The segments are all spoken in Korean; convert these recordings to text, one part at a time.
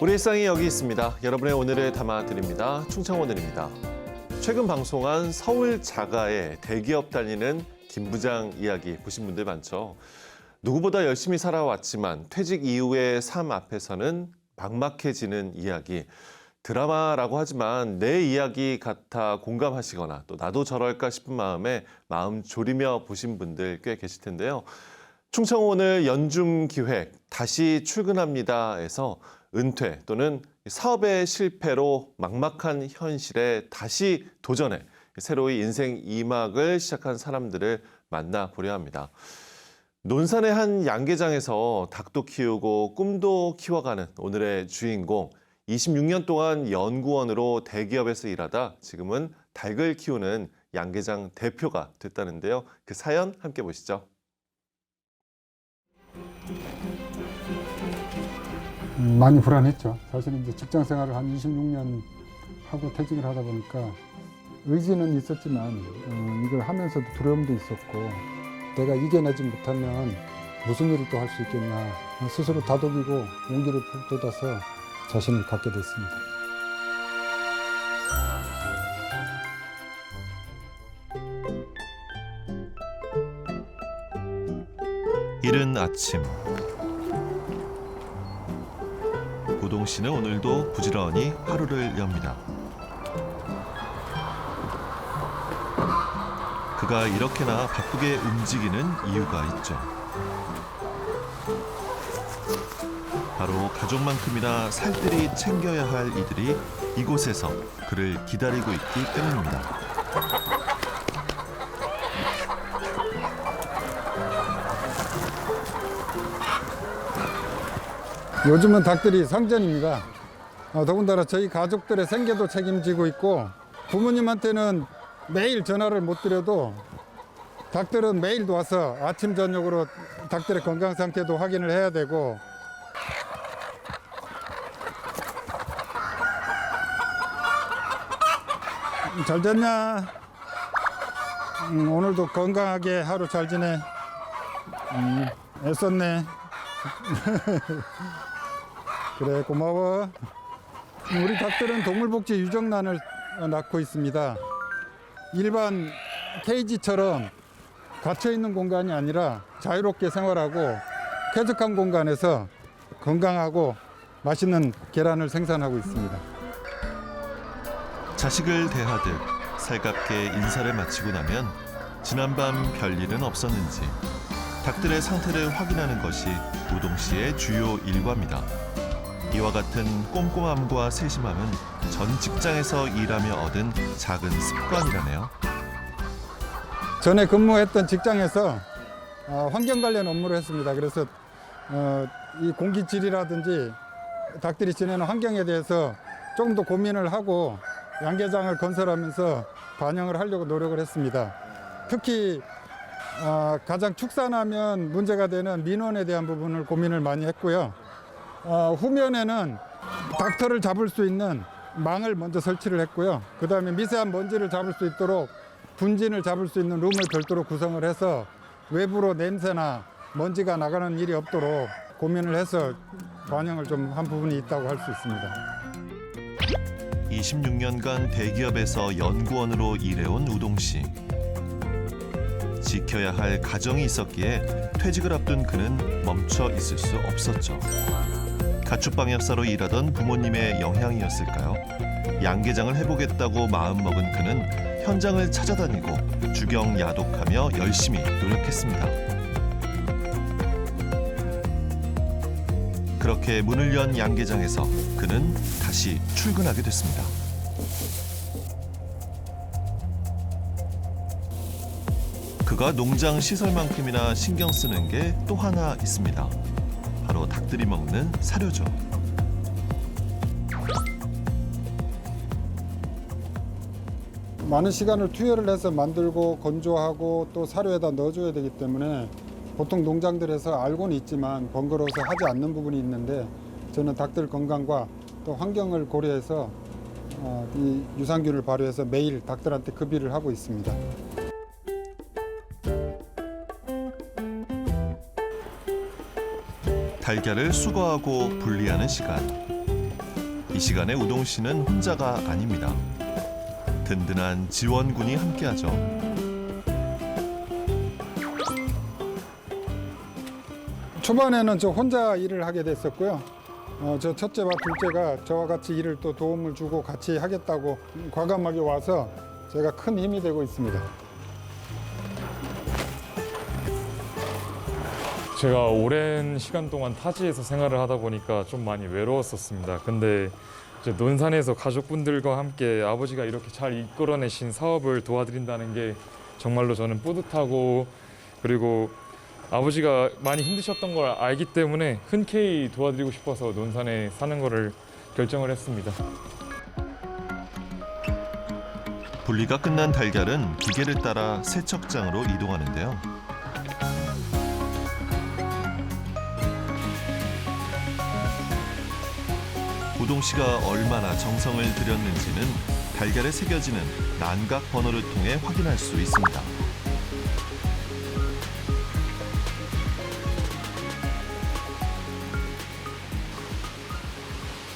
우리 일상이 여기 있습니다. 여러분의 오늘을 담아드립니다. 충청오늘입니다. 최근 방송한 서울 자가의 대기업 다니는 김 부장 이야기 보신 분들 많죠. 누구보다 열심히 살아왔지만 퇴직 이후의 삶 앞에서는 막막해지는 이야기. 드라마라고 하지만 내 이야기 같아 공감하시거나 또 나도 저럴까 싶은 마음에 마음 졸이며 보신 분들 꽤 계실 텐데요. 충청 오늘 연중 기획 다시 출근합니다에서 은퇴 또는 사업의 실패로 막막한 현실에 다시 도전해 새로이 인생 2막을 시작한 사람들을 만나보려 합니다. 논산의 한 양계장에서 닭도 키우고 꿈도 키워가는 오늘의 주인공 26년 동안 연구원으로 대기업에서 일하다 지금은 닭을 키우는 양계장 대표가 됐다는데요. 그 사연 함께 보시죠. 음, 많이 불안했죠. 사실 이제 직장 생활을 한 26년 하고 퇴직을 하다 보니까 의지는 있었지만 어, 이걸 하면서도 두려움도 있었고 내가 이겨내지 못하면 무슨 일을 또 할 수 있겠냐 스스로 다독이고 용기를 북돋아서 자신을 갖게 됐습니다. 이른 아침 고동 씨는 오늘도 부지런히 하루를 엽니다. 그가 이렇게나 바쁘게 움직이는 이유가 있죠. 바로 가족만큼이나 살뜰히 챙겨야 할 이들이 이곳에서 그를 기다리고 있기 때문입니다. 요즘은 닭들이 성전입니다. 어, 더군다나 저희 가족들의 생계도 책임지고 있고 부모님한테는 매일 전화를 못 드려도 닭들은 매일도 와서 아침 저녁으로 닭들의 건강 상태도 확인을 해야 되고 음, 잘 잤냐? 음, 오늘도 건강하게 하루 잘 지내. 음, 애썼네. 그래 고마워. 우리 닭들은 동물복지 유정란을 낳고 있습니다. 일반 케이지처럼 갇혀 있는 공간이 아니라 자유롭게 생활하고 쾌적한 공간에서 건강하고 맛있는 계란을 생산하고 있습니다. 자식을 대하듯 살갑게 인사를 마치고 나면 지난밤 별일은 없었는지 닭들의 상태를 확인하는 것이 우동 씨의 주요 일과입니다. 이와 같은 꼼꼼함과 세심함은 전 직장에서 일하며 얻은 작은 습관이라네요. 전에 근무했던 직장에서 어, 환경 관련 업무를 했습니다. 그래서 어, 이 공기 질이라든지 닭들이 지내는 환경에 대해서 조금 더 고민을 하고 양계장을 건설하면서 반영을 하려고 노력을 했습니다. 특히 어, 가장 축산하면 문제가 되는 민원에 대한 부분을 고민을 많이 했고요. 어, 후면에는 닥터를 잡을 수 있는 망을 먼저 설치를 했고요. 그 다음에 미세한 먼지를 잡을 수 있도록 분진을 잡을 수 있는 룸을 별도로 구성을 해서 외부로 냄새나 먼지가 나가는 일이 없도록 고민을 해서 반영을 좀 한 부분이 있다고 할 수 있습니다. 26년간 대기업에서 연구원으로 일해온 우동 씨. 지켜야 할 가정이 있었기에 퇴직을 앞둔 그는 멈춰 있을 수 없었죠. 가축방 약사로 일하던 부모님의 영향이었을까요? 양계장을 해보겠다고 마음먹은 그는 현장을 찾아다니고 주경 야독하며 열심히 노력했습니다. 그렇게 문을 연 양계장에서 그는 다시 출근하게 됐습니다. 그가 농장 시설만큼이나 신경 쓰는 게 또 하나 있습니다. 닭들이 먹는 사료죠. 많은 시간을 투여를 해서 만들고 건조하고 또 사료에다 넣어줘야 되기 때문에 보통 농장들에서 알고는 있지만 번거로워서 하지 않는 부분이 있는데 저는 닭들 건강과 또 환경을 고려해서 어, 이 유산균을 발효해서 매일 닭들한테 급여를 하고 있습니다. 달걀을 수거하고 분리하는 시간. 이 시간에 우동 씨는 혼자가 아닙니다. 든든한 지원군이 함께하죠. 초반에는 저 혼자 일을 하게 됐었고요. 어, 저 첫째와 둘째가 저와 같이 일을 또 도움을 주고 같이 하겠다고 과감하게 와서 제가 큰 힘이 되고 있습니다. 제가 오랜 시간 동안 타지에서 생활을 하다 보니까 좀 많이 외로웠었습니다. 근데 이제 논산에서 가족분들과 함께 아버지가 이렇게 잘 이끌어내신 사업을 도와드린다는 게 정말로 저는 뿌듯하고 그리고 아버지가 많이 힘드셨던 걸 알기 때문에 흔쾌히 도와드리고 싶어서 논산에 사는 거를 결정을 했습니다. 분리가 끝난 달걀은 기계를 따라 세척장으로 이동하는데요. 우동 씨가 얼마나 정성을 들였는지는 달걀에 새겨지는 난각 번호를 통해 확인할 수 있습니다.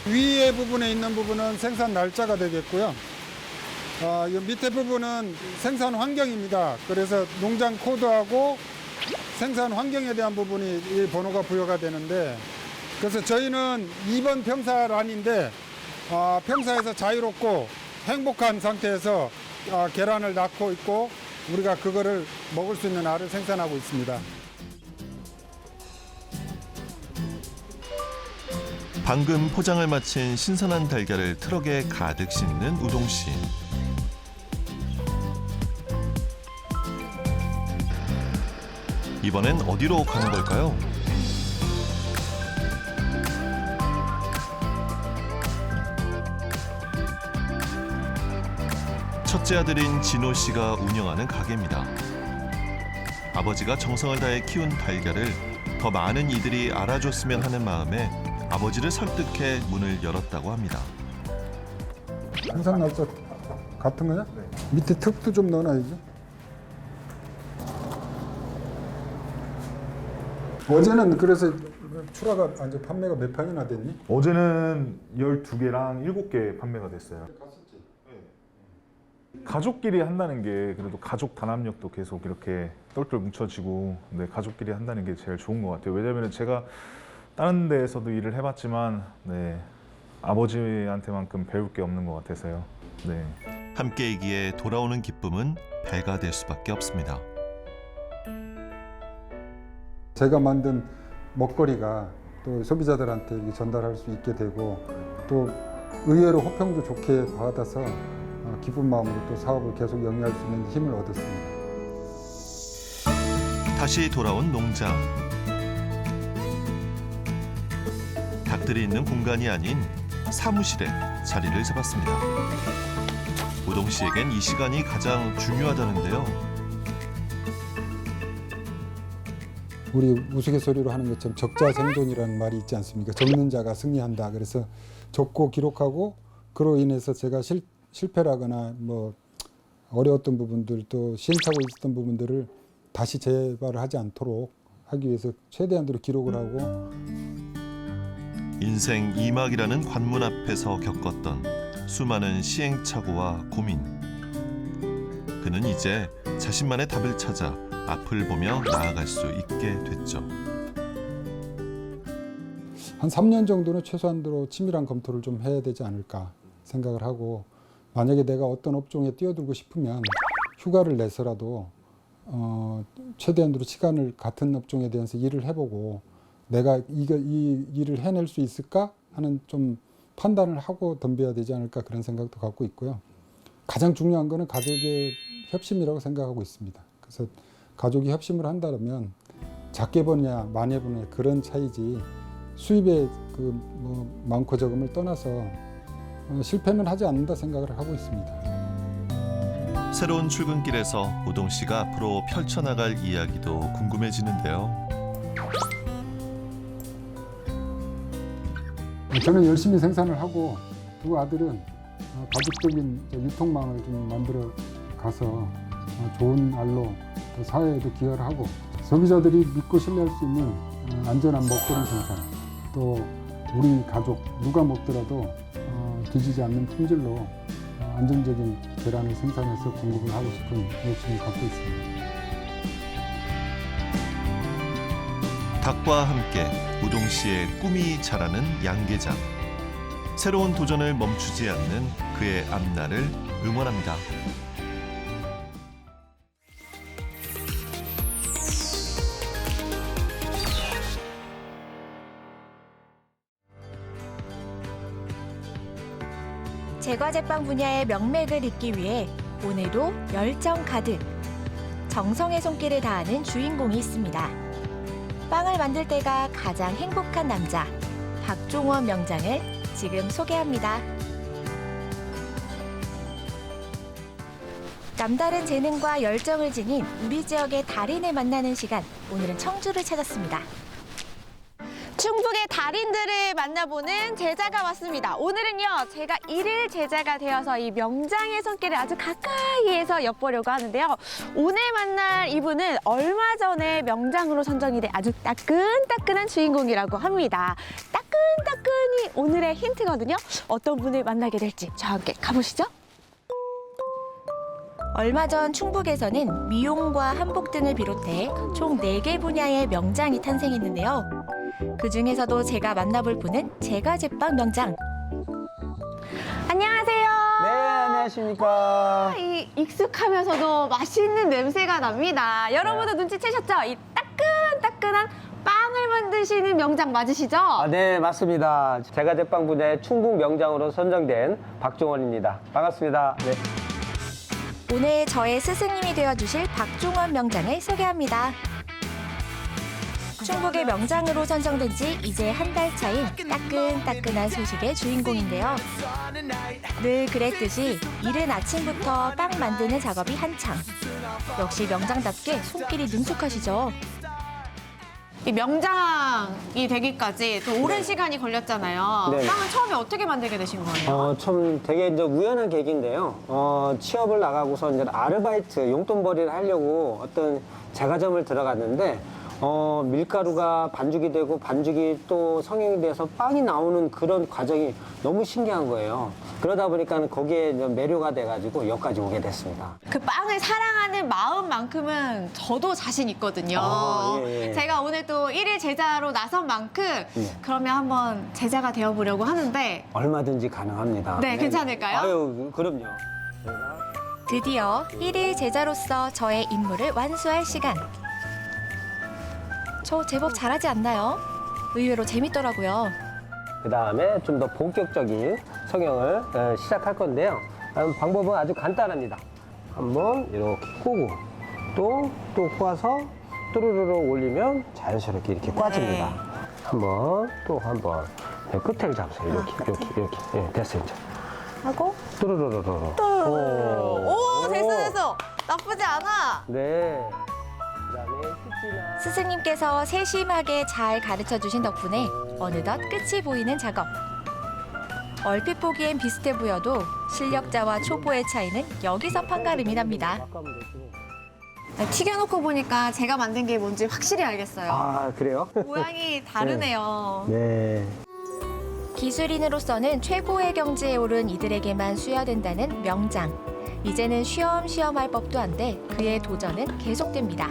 위에 부분에 있는 부분은 생산 날짜가 되겠고요. 아, 이 밑에 부분은 생산 환경입니다. 그래서 농장 코드하고 생산 환경에 대한 부분이 이 번호가 부여가 되는데 그래서 저희는 2번 평사란인데 아, 평사에서 자유롭고 행복한 상태에서 아, 계란을 낳고 있고 우리가 그거를 먹을 수 있는 알을 생산하고 있습니다. 방금 포장을 마친 신선한 달걀을 트럭에 가득 싣는 우동 씨. 이번엔 어디로 가는 걸까요? 첫째 아들인 진호 씨가 운영하는 가게입니다. 아버지가 정성을 다해 키운 달걀을 더 많은 이들이 알아줬으면 하는 마음에 아버지를 설득해 문을 열었다고 합니다. 생산 날짜 같은 거냐? 밑에 턱도 좀 넣어놔야지. 어제는 그래서 출하가 아니 판매가 몇 판이나 됐니? 어제는 12개랑 7개 판매가 됐어요. 가족끼리 한다는 게 그래도 가족 단합력도 계속 이렇게 똘똘 뭉쳐지고 네, 가족끼리 한다는 게 제일 좋은 것 같아요. 왜냐하면 제가 다른 데에서도 일을 해봤지만 네, 아버지한테만큼 배울 게 없는 것 같아서요. 네. 함께이기에 돌아오는 기쁨은 배가 될 수밖에 없습니다. 제가 만든 먹거리가 또 소비자들한테 전달할 수 있게 되고 또 의외로 호평도 좋게 받아서 어, 기쁜 마음으로 또 사업을 계속 영위할 수 있는 힘을 얻었습니다. 다시 돌아온 농장. 닭들이 있는 공간이 아닌 사무실에 자리를 잡았습니다. 우동 씨에겐 이 시간이 가장 중요하다는데요. 우리 우스갯소리로 하는 것처럼 적자 생존이라는 말이 있지 않습니까? 적는 자가 승리한다. 그래서 적고 기록하고 그로 인해서 제가 실, 실패라거나 뭐 어려웠던 부분들 또 시행착오 있었던 부분들을 다시 재발을 하지 않도록 하기 위해서 최대한으로 기록을 하고 인생 이막이라는 관문 앞에서 겪었던 수많은 시행착오와 고민. 그는 이제 자신만의 답을 찾아 앞을 보며 나아갈 수 있게 됐죠. 한 3년 정도는 최소한으로 치밀한 검토를 좀 해야 되지 않을까 생각을 하고 만약에 내가 어떤 업종에 뛰어들고 싶으면 휴가를 내서라도 어, 최대한으로 시간을 같은 업종에 대해서 일을 해보고 내가 이거 이 일을 해낼 수 있을까 하는 좀 판단을 하고 덤벼야 되지 않을까 그런 생각도 갖고 있고요. 가장 중요한 거는 가족의 협심이라고 생각하고 있습니다. 그래서 가족이 협심을 한다면 작게 버냐 많이 버냐 그런 차이지 수입의 그 뭐 많고 적음을 떠나서 어, 실패는 하지 않는다 생각을 하고 있습니다. 새로운 출근길에서 우동 씨가 앞으로 펼쳐나갈 이야기도 궁금해지는데요. 저는 열심히 생산을 하고 두 아들은 어, 가족적인 저 유통망을 좀 만들어 가서 어, 좋은 알로 또 사회에도 기여를 하고 소비자들이 믿고 신뢰할 수 있는 어, 안전한 먹거리 생산 또 우리 가족 누가 먹더라도 어, 뒤지지 않는 품질로 어, 안정적인 계란을 생산해서 공급을 하고 싶은 욕심을 갖고 있습니다. 닭과 함께 우동 씨의 꿈이 자라는 양계장. 새로운 도전을 멈추지 않는 그의 앞날을 응원합니다. 제과 제빵 분야의 명맥을 잇기 위해 오늘도 열정 가득 정성의 손길을 다하는 주인공이 있습니다. 빵을 만들 때가 가장 행복한 남자 박종원 명장을 지금 소개합니다. 남다른 재능과 열정을 지닌 우리 지역의 달인을 만나는 시간 오늘은 청주를 찾았습니다. 충북의 달인들을 만나보는 제자가 왔습니다. 오늘은요, 제가 일일 제자가 되어서 이 명장의 손길을 아주 가까이에서 엿보려고 하는데요. 오늘 만날 이분은 얼마 전에 명장으로 선정이 돼 아주 따끈따끈한 주인공이라고 합니다. 따끈따끈이 오늘의 힌트거든요. 어떤 분을 만나게 될지 저와 함께 가보시죠. 얼마 전 충북에서는 미용과 한복 등을 비롯해 총 4개 분야의 명장이 탄생했는데요. 그 중에서도 제가 만나볼 분은 제가 제빵 명장. 안녕하세요. 네, 안녕하십니까. 이 익숙하면서도 맛있는 냄새가 납니다. 여러분도 눈치채셨죠? 이 따끈따끈한 빵을 만드시는 명장 맞으시죠? 아, 네, 맞습니다. 제가 제빵 분야의 충북 명장으로 선정된 박종원입니다. 반갑습니다. 네. 오늘 저의 스승님이 되어주실 박종원 명장을 소개합니다. 충북의 명장으로 선정된 지 이제 한 달 차인 따끈따끈한 소식의 주인공인데요. 늘 그랬듯이 이른 아침부터 빵 만드는 작업이 한창. 역시 명장답게 손길이 능숙하시죠. 이 명장이 되기까지 또 오랜 시간이 걸렸잖아요. 네. 빵은 처음에 어떻게 만들게 되신 거예요? 어, 참 되게 이제 우연한 계기인데요. 어, 취업을 나가고서 이제 아르바이트, 용돈벌이를 하려고 어떤 제과점을 들어갔는데, 어, 밀가루가 반죽이 되고 반죽이 또 성형이 돼서 빵이 나오는 그런 과정이 너무 신기한 거예요. 그러다 보니까 거기에 매료가 돼가지고 여기까지 오게 됐습니다. 그 빵을 사랑하는 마음만큼은 저도 자신 있거든요. 아, 예, 예. 제가 오늘 또 일일 제자로 나선 만큼 예. 그러면 한번 제자가 되어보려고 하는데 얼마든지 가능합니다. 네, 괜찮을까요? 아유, 그럼요. 드디어 1일 제자로서 저의 임무를 완수할 시간. 저 제법 잘하지 않나요? 의외로 재밌더라고요. 그 다음에 좀 더 본격적인 성형을 어, 시작할 건데요. 음, 방법은 아주 간단합니다. 한번 이렇게 꼬고 또, 또 꼬아서 또르르르 올리면 자연스럽게 이렇게 꽈집니다. 한번 또 한번 네, 끝을 잡으세요. 이렇게, 이렇게, 이렇게. 예, 됐어요, 이제. 하고 또르르르르. 오, 됐어 됐어 나쁘지 않아. 네. 그 다음에 끝이나. 스승님께서 세심하게 잘 가르쳐 주신 덕분에 어느덧 끝이 보이는 작업. 얼핏 보기엔 비슷해 보여도 실력자와 초보의 차이는 여기서 판가름이 납니다. 네, 튀겨놓고 보니까 제가 만든 게 뭔지 확실히 알겠어요. 아, 그래요? 모양이 다르네요. 네. 기술인으로서는 최고의 경지에 오른 이들에게만 수여된다는 명장. 이제는 쉬엄쉬엄 할 법도 한데 그의 도전은 계속됩니다.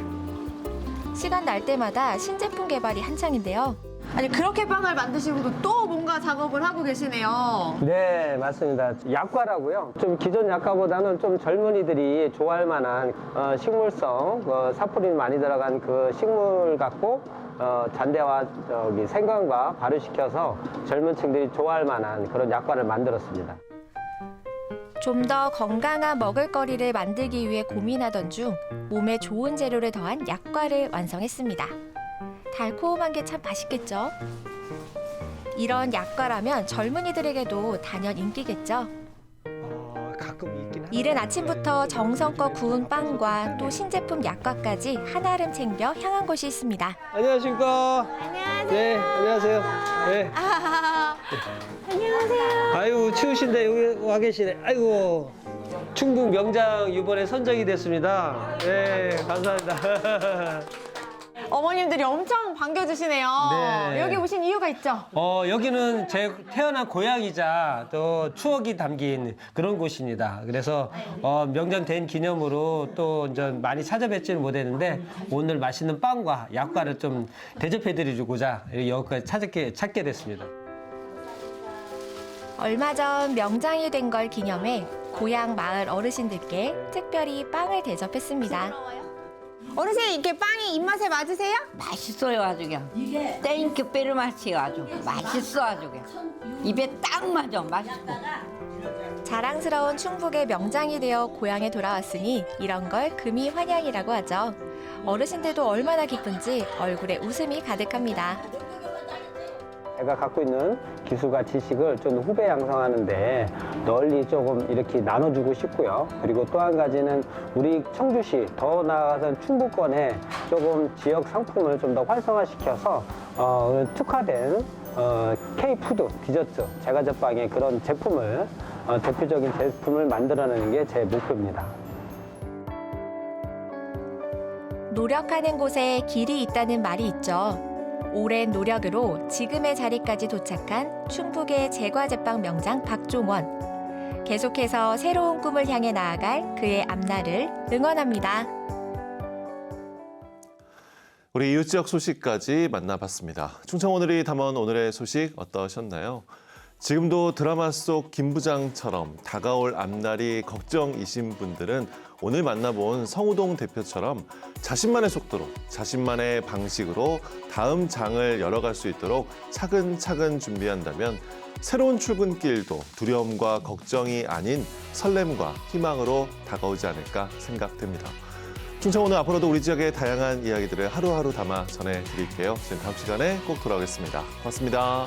시간 날 때마다 신제품 개발이 한창인데요. 아니 그렇게 빵을 만드시고도 또 뭔가 작업을 하고 계시네요. 네, 맞습니다. 약과라고요. 좀 기존 약과보다는 좀 젊은이들이 좋아할 만한 어, 식물성 어, 사포린 많이 들어간 그 식물 갖고 어, 잔대와 저기 생강과 발효시켜서 젊은 층들이 좋아할 만한 그런 약과를 만들었습니다. 좀 더 건강한 먹을거리를 만들기 위해 고민하던 중 몸에 좋은 재료를 더한 약과를 완성했습니다. 달콤한 게 참 맛있겠죠? 이런 약과라면 젊은이들에게도 단연 인기겠죠? 어, 가끔 있긴 이른 아침부터 정성껏 구운 빵과 또 신제품 약과까지 한아름 챙겨 향한 곳이 있습니다. 안녕하십니까. 안녕하세요. 네, 안녕하세요. 네. 아, 안녕하세요. 아유, 추우신데 여기 와 계시네. 아이고. 충북 명장 이번에 선정이 됐습니다. 네, 감사합니다. 어머님들이 엄청 반겨주시네요. 네. 여기 오신 이유가 있죠? 어, 여기는 제 태어난 고향이자 또 추억이 담긴 그런 곳입니다. 그래서 어, 명절 된 기념으로 또 이제 많이 찾아뵙지는 못했는데 오늘 맛있는 빵과 약과를 좀 대접해드리고자 여기까지 찾게, 찾게 됐습니다. 얼마 전 명장이 된 걸 기념해 고향 마을 어르신들께 특별히 빵을 대접했습니다. 어르신 이렇게 빵이 입맛에 맞으세요? 맛있어요 아주 그냥 땡큐 빼르 맛이에요 아주 맛있어 아주 그냥 입에 딱 맞아 맛있고 자랑스러운 충북의 명장이 되어 고향에 돌아왔으니 이런 걸 금이 환영이라고 하죠. 어르신들도 얼마나 기쁜지 얼굴에 웃음이 가득합니다. 제가 갖고 있는 기술과 지식을 좀 후배 양성하는데 널리 조금 이렇게 나눠주고 싶고요. 그리고 또 한 가지는 우리 청주시 더 나아가서 충북권에 조금 지역 상품을 좀 더 활성화시켜서 어, 특화된 어, K푸드, 디저트, 제과제빵의 그런 제품을 어, 대표적인 제품을 만들어내는 게 제 목표입니다. 노력하는 곳에 길이 있다는 말이 있죠. 오랜 노력으로 지금의 자리까지 도착한 충북의 제과제빵 명장 박종원. 계속해서 새로운 꿈을 향해 나아갈 그의 앞날을 응원합니다. 우리 이웃 지역 소식까지 만나봤습니다. 충청 오늘이 담아온 오늘의 소식 어떠셨나요? 지금도 드라마 속 김부장처럼 다가올 앞날이 걱정이신 분들은 오늘 만나본 성우동 대표처럼 자신만의 속도로, 자신만의 방식으로 다음 장을 열어갈 수 있도록 차근차근 준비한다면 새로운 출근길도 두려움과 걱정이 아닌 설렘과 희망으로 다가오지 않을까 생각됩니다. 충청 오늘 앞으로도 우리 지역의 다양한 이야기들을 하루하루 담아 전해드릴게요. 저는 다음 시간에 꼭 돌아오겠습니다. 고맙습니다.